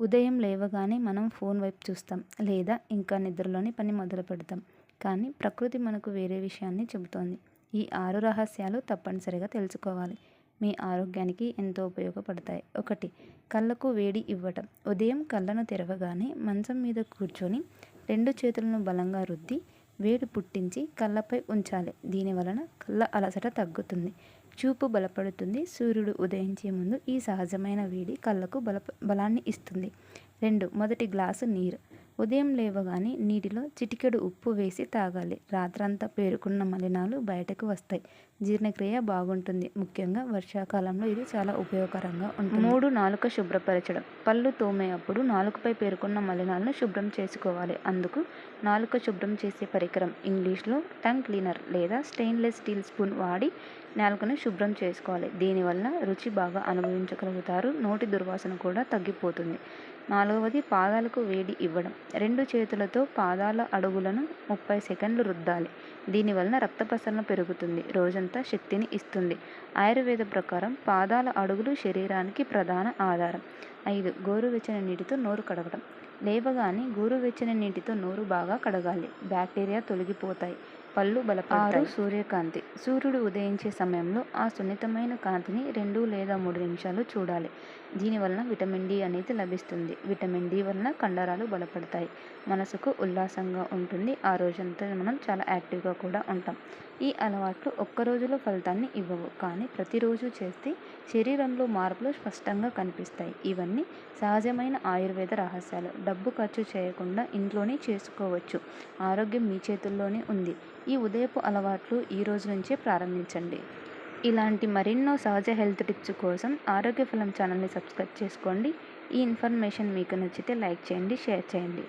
ఉదయం లేవగానే మనం ఫోన్ వైపు చూస్తాం లేదా ఇంకా నిద్రలోని పని మొదలు పెడతాం. కానీ ప్రకృతి మనకు వేరే విషయాన్ని చెబుతోంది. ఈ ఆరు రహస్యాలు తప్పనిసరిగా తెలుసుకోవాలి. మీ ఆరోగ్యానికి ఎంతో ఉపయోగపడతాయి. ఒకటి కళ్ళకు వేడి ఇవ్వటం. ఉదయం కళ్ళను తెరవగానే మంచం మీద కూర్చొని రెండు చేతులను బలంగా రుద్ది వేడి పుట్టించి కళ్ళపై ఉంచాలి. దీని వలన కళ్ళ అలసట తగ్గుతుంది. చూపు బలపడుతుంది. సూర్యుడు ఉదయించే ముందు ఈ సహజమైన వేడి కళ్ళకు బల బలాన్ని ఇస్తుంది. రెండు మొదటి గ్లాసు నీరు. ఉదయం లేవగానే నీటిలో చిటికెడు ఉప్పు వేసి తాగాలి. రాత్రంతా పేరుకున్న మలినాలు బయటకు వస్తాయి. జీర్ణక్రియ బాగుంటుంది. ముఖ్యంగా వర్షాకాలంలో ఇది చాలా ఉపయోగకరంగా ఉంటుంది. మూడు నాలుక శుభ్రపరచడం. పళ్ళు తోమే అప్పుడు నాలుకపై పేరుకున్న మలినాలను శుభ్రం చేసుకోవాలి. అందుకు నాలుక శుభ్రం చేసే పరికరం ఇంగ్లీష్లో టంగ్ క్లీనర్ లేదా స్టెయిన్లెస్ స్టీల్ స్పూన్ వాడి నాలుకను శుభ్రం చేసుకోవాలి. దీనివల్ల రుచి బాగా అనుభవించగలుగుతారు. నోటి దుర్వాసన కూడా తగ్గిపోతుంది. నాలుగవది పాదాలకు వేడి ఇవ్వడం. రెండు చేతులతో పాదాల అడుగులను ముప్పై సెకండ్లు రుద్దాలి. దీనివలన రక్త ప్రసరణ పెరుగుతుంది. రోజంతా శక్తిని ఇస్తుంది. ఆయుర్వేద ప్రకారం పాదాల అడుగులు శరీరానికి ప్రధాన ఆధారం. ఐదు గోరువెచ్చని నీటితో నోరు కడగడం. లేవగానే గోరువెచ్చని నీటితో నోరు బాగా కడగాలి. బ్యాక్టీరియా తొలగిపోతాయి. పళ్ళు బలపడతారు సూర్యకాంతి. సూర్యుడు ఉదయించే సమయంలో ఆ సున్నితమైన కాంతిని రెండు లేదా మూడు నిమిషాలు చూడాలి. దీనివలన విటమిన్ డి అనేది లభిస్తుంది. విటమిన్ డి వలన కండరాలు బలపడతాయి. మనసుకు ఉల్లాసంగా ఉంటుంది. ఆ రోజంతా మనం చాలా యాక్టివ్గా కూడా ఉంటాం. ఈ అలవాట్లు ఒక్క రోజులో ఫలితాన్ని ఇవ్వవు. కానీ ప్రతిరోజు చేస్తే శరీరంలో మార్పులు స్పష్టంగా కనిపిస్తాయి. ఇవన్నీ సహజమైన ఆయుర్వేద రహస్యాలు. డబ్బు ఖర్చు చేయకుండా ఇంట్లోనే చేసుకోవచ్చు. ఆరోగ్యం మీ చేతుల్లోనే ఉంది. ఈ ఉదయపు అలవాట్లు ఈ రోజు నుంచే ప్రారంభించండి. ఇలాంటి మరెన్నో సహజ హెల్త్ టిప్స్ కోసం ఆరోగ్య ఫలం ఛానల్ని సబ్స్క్రైబ్ చేసుకోండి. ఈ ఇన్ఫర్మేషన్ మీకు నచ్చితే లైక్ చేయండి షేర్ చేయండి.